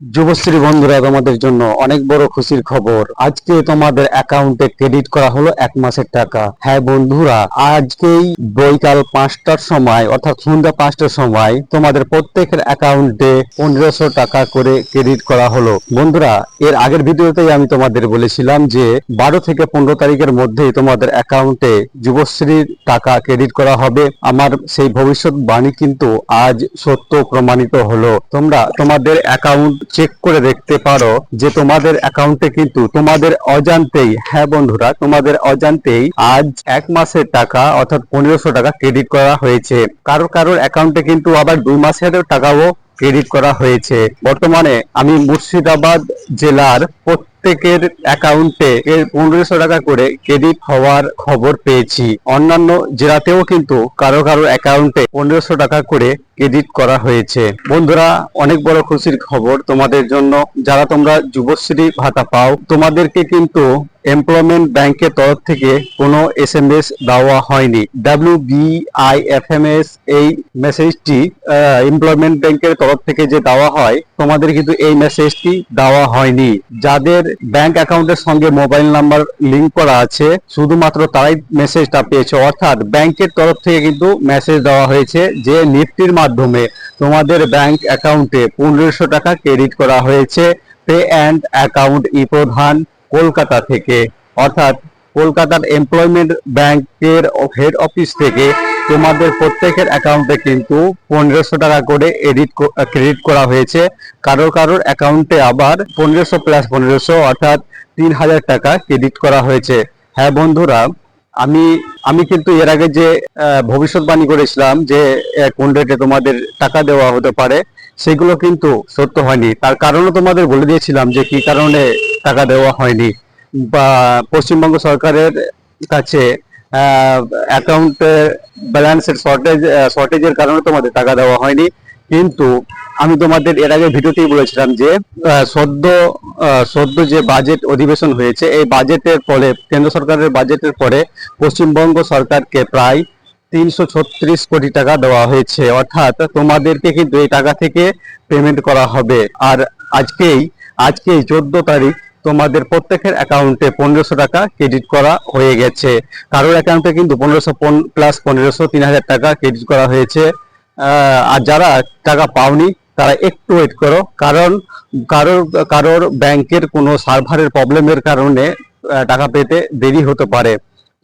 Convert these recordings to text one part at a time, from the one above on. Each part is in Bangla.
যুবশ্রী বন্ধুরা, তোমাদের জন্য অনেক বড় খুশির খবর। আজকে তোমাদের অ্যাকাউন্টে ক্রেডিট করা হলো এক মাসের টাকা। হ্যাঁ বন্ধুরা, আজকেই বৈকাল পাঁচটার সময়, অর্থাৎ সন্ধ্যা পাঁচটার সময়, তোমাদের প্রত্যেকের অ্যাকাউন্টে পনেরোশো টাকা করে ক্রেডিট করা হলো। বন্ধুরা, এর আগের ভিডিওতেই আমি তোমাদের বলেছিলাম যে, বারো থেকে পনেরো তারিখের মধ্যেই তোমাদের অ্যাকাউন্টে যুবশ্রীর টাকা ক্রেডিট করা হবে। আমার সেই ভবিষ্যৎবাণী কিন্তু আজ সত্য প্রমাণিত হলো। তোমরা তোমাদের অ্যাকাউন্ট চেক করে দেখতে পারো যে তোমাদের অ্যাকাউন্টে কিন্তু তোমাদের অজান্তেই হ্যাঁ বন্ধুরা, তোমাদের অজান্তেই আজ এক মাসের টাকা অর্থাৎ পনেরোশো টাকা ক্রেডিট করা হয়েছে। কারও কারোর অ্যাকাউন্টে কিন্তু আবার দুই মাসেরও টাকাও ক্রেডিট করা হয়েছে। বর্তমানে আমি মুর্শিদাবাদ জেলার প্রত্যেকের অ্যাকাউন্টে এর পনেরোশো টাকা করে ক্রেডিট হওয়ার খবর পেয়েছি। অন্যান্য জেলাতেও কিন্তু কারও কারও অ্যাকাউন্টে পনেরোশো টাকা করে ক্রেডিট করা হয়েছে। বন্ধুরা, অনেক বড় খুশির খবর তোমাদের জন্য। যারা তোমরা যুবশ্রী ভাতা পাও, তোমাদেরকে কিন্তু এমপ্লয়মেন্ট ব্যাংকের তরফ থেকে কোনো এস এম এস দেওয়া হয়নি। W B I F M S এই মেসেজটি এমপ্লয়মেন্ট ব্যাংকের তরফ থেকে যে দেওয়া হয়, তোমাদের কিন্তু এই মেসেজটি দেওয়া হয়নি। যাদের ব্যাংক অ্যাকাউন্টের সঙ্গে মোবাইল নাম্বার লিংক করা আছে, শুধুমাত্র তারাই মেসেজটা পেয়েছে। অর্থাৎ ব্যাংকের তরফ থেকে কিন্তু মেসেজ দেওয়া হয়েছে যে নিফটির মাধ্যমে তোমাদের ব্যাংক অ্যাকাউন্টে পনেরোশো টাকা ক্রেডিট করা হয়েছে। পে অ্যান্ড অ্যাকাউন্ট ই প্রধান। কলকাতা থেকে, অর্থাৎ কলকাতার এমপ্লয়মেন্ট ব্যাংকের হেড অফিস থেকে তোমাদের প্রত্যেকের অ্যাকাউন্টে কিন্তু পনেরোশো টাকা করে এডিট ক্রেডিট করা হয়েছে। কারও কারোর অ্যাকাউন্টে আবার পনেরোশো প্লাস পনেরোশো, অর্থাৎ তিন হাজার টাকা ক্রেডিট করা হয়েছে। হ্যাঁ বন্ধুরা, আমি আমি কিন্তু এর আগে যে ভবিষ্যৎবাণী করেছিলাম যে কোন ডেটে তোমাদের টাকা দেওয়া হতে পারে, সেগুলো কিন্তু সত্য হয়নি। তার কারণও তোমাদের বলে দিয়েছিলাম যে কি কারণে টাকা দেওয়া হয়নি। বা পশ্চিমবঙ্গ সরকারের কাছে অ্যাকাউন্টে ব্যালেন্সের শর্টেজ শর্টেজের কারণে তোমাদের টাকা দেওয়া হয়নি। কিন্তু আমি তোমাদের এর আগে ভিডিওতেই বলেছিলাম যে সদ্য সদ্য যে বাজেট অধিবেশন হয়েছে, এই বাজেটের ফলে, কেন্দ্র সরকারের বাজেটের পরে পশ্চিমবঙ্গ সরকারকে প্রায় তিনশো ছত্রিশ কোটি টাকা দেওয়া হয়েছে। অর্থাৎ তোমাদেরকে কিন্তু এই টাকা থেকে পেমেন্ট করা হবে। আর আজকেই আজকেই চোদ্দ তারিখ তোমাদের প্রত্যেকের অ্যাকাউন্টে পনেরোশো টাকা ক্রেডিট করা হয়ে গেছে। কারোর অ্যাকাউন্টে কিন্তু পনেরোশো প্লাস পনেরোশো, তিন হাজার টাকা ক্রেডিট করা হয়েছে। আর যারা টাকা পাওনি, তারা একটু ওয়েট করো। কারণ কারোর কারোর ব্যাংকের কোনো সার্ভারের প্রবলেমের কারণে টাকা পেতে দেরি হতে পারে।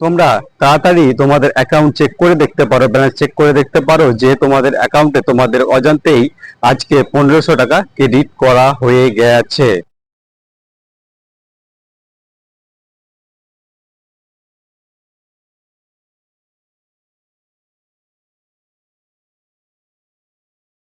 তোমরা তাড়াতাড়ি তোমাদের অ্যাকাউন্ট চেক করে দেখতে পারো ব্যালেন্স চেক করে দেখতে পারো যে তোমাদের অ্যাকাউন্টে তোমাদের অজান্তেই আজকে পনেরোশো টাকা ক্রেডিট করা হয়ে গেছে।